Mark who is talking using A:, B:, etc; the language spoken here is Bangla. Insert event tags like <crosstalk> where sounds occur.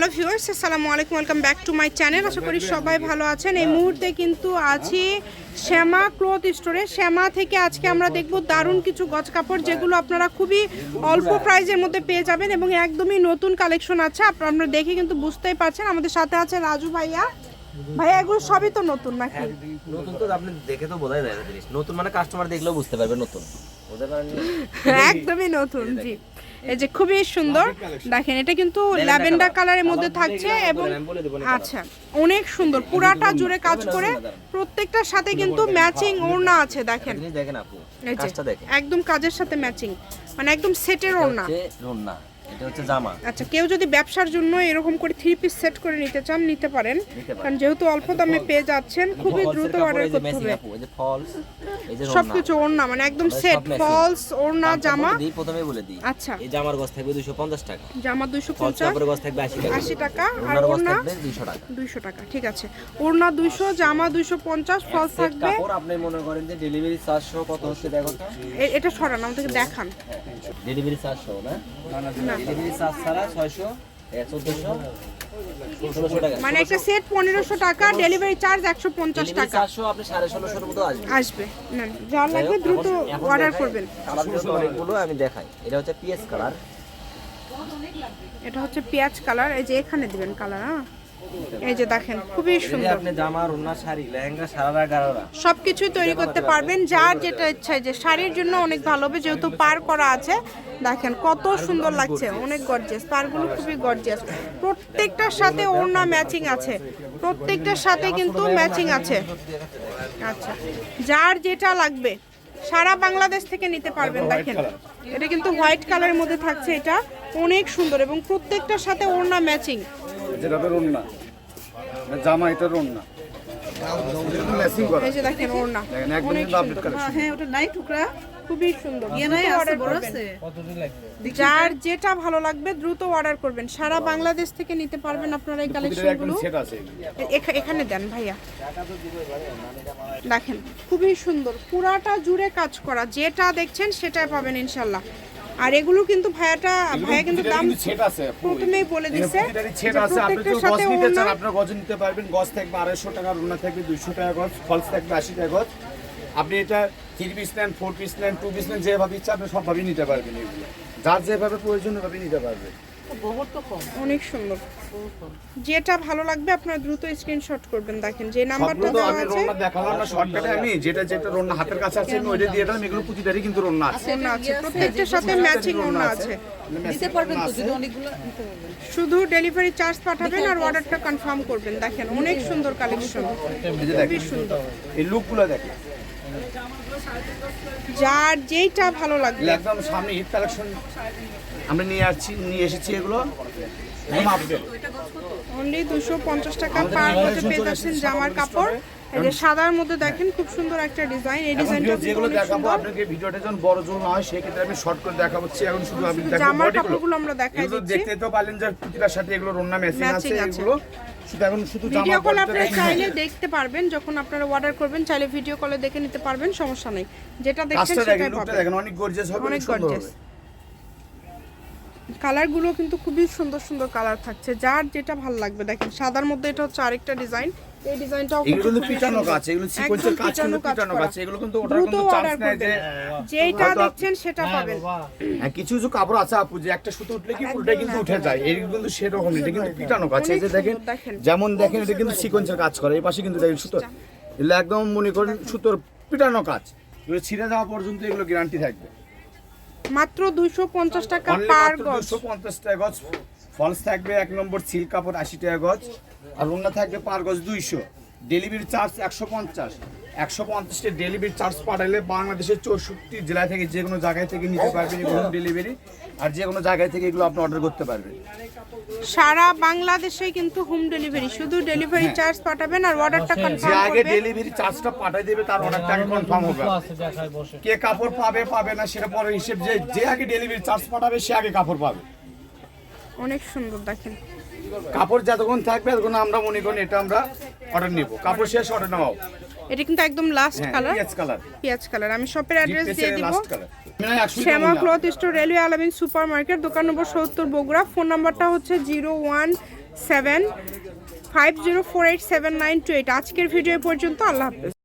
A: হ্যালো ভিউয়ার্স আসসালামু আলাইকুম welcome back to my channel. আশা করি সবাই ভালো আছেন। এই মুহূর্তে কিন্তু আছি শ্যামা ক্লথ স্টোরে। শ্যামা থেকে আজকে আমরা দেখব দারুণ কিছু গজ কাপড় যেগুলো আপনারা খুবই অল্প প্রাইজের মধ্যে পেয়ে যাবেন এবং একদমই নতুন কালেকশন আছে। আপনারা দেখে কিন্তু বুঝতেই পারছেন। আমাদের সাথে আছে রাজু ভাইয়া। ভাইয়া এগুলো সবই তো নতুন নাকি?
B: নতুন তো আপনি দেখে তো বোঝাই যায় নতুন মানে কাস্টমার দেখলেও বুঝতে পারবে নতুন। <laughs>
A: একদমই নতুন জি। এই যে খুবই সুন্দর। দেখেন এটা কিন্তু ল্যাভেন্ডার কালারের মধ্যে থাকছে এবং আচ্ছা অনেক সুন্দর। পুরাটা জুড়ে কাজ করে প্রত্যেকটার সাথে কিন্তু ম্যাচিং ওড়না আছে দেখেন।
B: জিনিস দেখেন আপু কাজটা দেখেন।
A: একদম কাজের সাথে ম্যাচিং মানে একদম সেটের ওড়না।
B: এটা হচ্ছে জামা।
A: আচ্ছা কেউ যদি ব্যবসার জন্য এরকম করে থ্রি পিস সেট করে নিতে চান নিতে পারেন। কারণ যেহেতু অল্প দামে পেয়ে যাচ্ছেন খুবই দ্রুত অর্ডার করতে হবে।
B: এই যে ফলস এই যে
A: সবকিছু ওড়না মানে একদম সেট ফলস ওড়না জামা।
B: বলে দিই প্রথমে বলে দিই।
A: আচ্ছা।
B: এই জামার গজ থাকবে 250 টাকা।
A: জামা দুইশো
B: ফলস
A: পঞ্চাশ
B: গজ থাকবে 80 টাকা।
A: আশি টাকা আর ওড়না
B: থাকবে 200 টাকা।
A: দুইশো টাকা ঠিক আছে। ওড়না দুইশো জামা দুইশো পঞ্চাশ ফলস
B: সেট
A: থাকবে।
B: কাপড় আপনি মনে করেন যে ডেলিভারি চার্জ সহ কত হচ্ছে দেখো তো।
A: এটা সরান আমাদেরকে দেখান।
B: ডেলিভারি চার্জ সহ না? ডেলিভারি চার্জ ছাড়া 600 1400 1600 টাকা।
A: মানে একটা সেট পনেরোশো টাকা ডেলিভারি চার্জ একশো পঞ্চাশ টাকা।
B: আপনি 1650 এর মতো আসবে।
A: আসবে। না যা লাগবে দ্রুত অর্ডার করবেন।
B: কালারগুলো অনেকগুলো আমি দেখাই। এটা হচ্ছে পিএস কালার।
A: এটা হচ্ছে পেঁয়াজ কালার এই যে এখানে দিবেন কালার হ্যাঁ? এই যে দেখেন খুবই সুন্দর।
B: আপনি জামা রুনা শাড়ি লেহেঙ্গা সারারা গারারা।
A: সবকিছুই তৈরি করতে পারবেন। যার যেটা ইচ্ছা যে শাড়ির জন্য অনেক ভালো হবে যেহেতু পার করা আছে। দেখেন কত সুন্দর লাগছে অনেক গর্জিয়াস পারগুলো খুবই গর্জিয়াস প্রত্যেকটার সাথে ওড়না ম্যাচিং আছে প্রত্যেকটার সাথে কিন্তু ম্যাচিং আছে। আচ্ছা যার যেটা লাগবে সারা বাংলাদেশ থেকে নিতে পারবেন দেখেন। এটা কিন্তু হোয়াইট কালারের মধ্যে থাকছে এটা অনেক সুন্দর এবং প্রত্যেকটার সাথে ওড়না ম্যাচিং
C: যেটা রন্না জামা এটা রন্না ম্যাচিং করা।
A: এই যে দেখেন ওড়না
D: হ্যাঁ। আছে
A: যার যেটা ভালো লাগবে দ্রুত অর্ডার করবেন। সারা বাংলাদেশ থেকে নিতে পারবেন আপনারা এই কালেকশনগুলো এখানে দেন ভাইয়া। দেখেন খুবই সুন্দর। পুরাটা জুড়ে কাজ করা। যেটা দেখছেন সেটাই পাবেন ইনশাল্লাহ। আর এগুলো কিন্তু ভাইয়াটা ভাইয়া কিন্তু দাম
C: সেট আছে
A: প্রথমেই বলে দিছে
C: সেট আছে আপনি যদি গজ নিতে চান আপনি গজ নিতে পারবেন গজ থাকবে আড়াইশো টাকা রুনা থাকবে দুইশো টাকা গজ ফলস থাকবে আশি টাকা গজ। আপনি এটা থ্রি পিস নেন ফোর পিস নেন টু পিস নেন যেভাবে ইচ্ছা আপনি সবভাবেই নিতে পারবেন এগুলো। যার যেভাবে প্রয়োজন হবে নিতে পারবেন।
A: অনেক সুন্দর। যেটা ভালো লাগবে আপনারা দ্রুত স্ক্রিনশট করবেন দেখেন যে নাম্বারটা দেওয়া আছে।
C: রন্না দেখালাম না শর্টকাটে আমি যেটা যেটা রন্না হাতের কাছে আছে আমি ওইটা দিয়ে দিলাম এগুলো কিন্তু রন্না আছে।
A: ওড়না আছে প্রত্যেকটার সাথে ম্যাচিং ওড়না আছে।
D: দিতে পারবেন তো যদি অনেকগুলো
A: শুধু ডেলিভারি চার্জ পাঠাবেন আর অর্ডারটা কনফার্ম করবেন। দেখেন অনেক সুন্দর কালেকশন
C: দেখেন
A: সুন্দর।
C: এই লুকগুলো দেখেন।
A: যার যেইটা ভালো লাগবে।
C: একদম সামনে ঈদ কালেকশন আমরা নিয়ে আসছি নিয়ে এসেছি এগুলো।
A: অনলি দুশো পঞ্চাশ টাকা পার হতে পেয়ে যাচ্ছেন জামার কাপড়। এই যে সাদার মধ্যে দেখেন খুব সুন্দর একটা ডিজাইন এই ডিজাইনটা
C: যেগুলো দেখাবো আপনাকে ভিডিওটা যখন বড় জোর না হয় সেক্ষেত্রে আমি শর্ট করে দেখাচ্ছি এখন শুধু আমি দেখাবো
A: জামার কাপড়গুলো আমরা দেখাই দিচ্ছি।
C: দেখতে তো পারলেন যে প্রতিটার সাথে এগুলো রন্না মেশিন আছে এগুলো। শুধু এখন শুধু জামা
A: ভিডিও কল আপনারা চাইলে দেখতে পারবেন যখন আপনারা অর্ডার করবেন চাইলে ভিডিও কলে দেখে নিতে পারবেন সমস্যা নেই। যেটা দেখছেন
C: দেখেন
A: সেটাই পাবেন।
C: দেখেন অনেক গর্জিয়াস হবে
A: অনেক গর্জিয়াস কালারগুলো কিন্তু খুবই সুন্দর সুন্দর কালার থাকছে। যার যেটা ভালো লাগবে দেখেন সাদার মধ্যে এটা হচ্ছে আরেকটা ডিজাইন। এই ডিজাইনটাও
C: এগুলো কিন্তু পিটানো কাজ এগুলো সিকোয়েন্সের কাজ কিন্তু
A: পিটানো কাজ
C: এগুলো কিন্তু ওটার কিন্তু চান্স নাই যে আপ-
A: দেখছেন সেটা পাবেন।
C: হ্যাঁ কিছু কিছু কাপড় আছে আপু যে একটা সুতো উঠলে কি পুরোটাই কিন্তু উঠে যায়। এগুলো কিন্তু সেরকম এটা কিন্তু পিটানো কাজ। এই যে দেখেন
A: দেখেন।
C: যেমন দেখেন এটা কিন্তু সিকোয়েন্সের কাজ করে। এই পাশে কিন্তু দেখেন সুতো। এগুলো একদম মনে করেন সুতোর পিটানো কাজ। এগুলো ছিঁড়ে যাওয়া পর্যন্ত এগুলো গ্যারান্টি থাকবে।
A: মাত্র দুইশো পঞ্চাশ টাকা পার গজ।
C: দুশো পঞ্চাশ টাকা গজ। ফলস থাকবে এক নম্বর সিল কাপড় আশি টাকা গজ। আর ওন্না থাকবে পার গজ দুইশো। ডেলিভারি চার্জ একশো পঞ্চাশ। একশো পঞ্চাশটি ডেলিভারি চার্জ পাঠালে বাংলাদেশের চৌষট্টি জেলা থেকে যে কোনো জায়গায় থেকে নিতে পারবেন এগুলো ডেলিভারি আর যে কোনো জায়গায় থেকে এগুলো আপনি অর্ডার করতে পারবেন।
A: সারা বাংলাদেশে কিন্তু হোম ডেলিভারি শুধু ডেলিভারি চার্জ পাঠাবেন আর অর্ডারটা
C: যে
A: কনফার্ম
C: আগে ডেলিভারি চার্জটা পাঠিয়ে দেবে তার অর্ডারটা আগে কনফার্ম হবে। কে কাপড় পাবে পাবে না সেটা পরে হিসেব যে যে আগে ডেলিভারি চার্জ পাঠাবে সে আগে কাপড় পাবে।
A: অনেক সুন্দর দেখেন।
C: কাপড় যতক্ষণ থাকবে ততক্ষণ আমরা মনে করি এটা আমরা অর্ডার নিব। কাপড় শেষ অর্ডার নেওয়া
A: এটা কিন্তু একদম লাস্ট কালার
C: পেঁয়াজ কালার
A: পেঁয়াজ কালার আমি শপের অ্যাড্রেস দিয়ে দিব। Shyama cloth store railway Alamin super market দোকান নম্বর সত্তর বগুড়া। ফোন নাম্বারটা হচ্ছে zero one seven five zero four eight seven nine two eight আজকের ভিডিও পর্যন্ত আল্লাহ হাফেজ।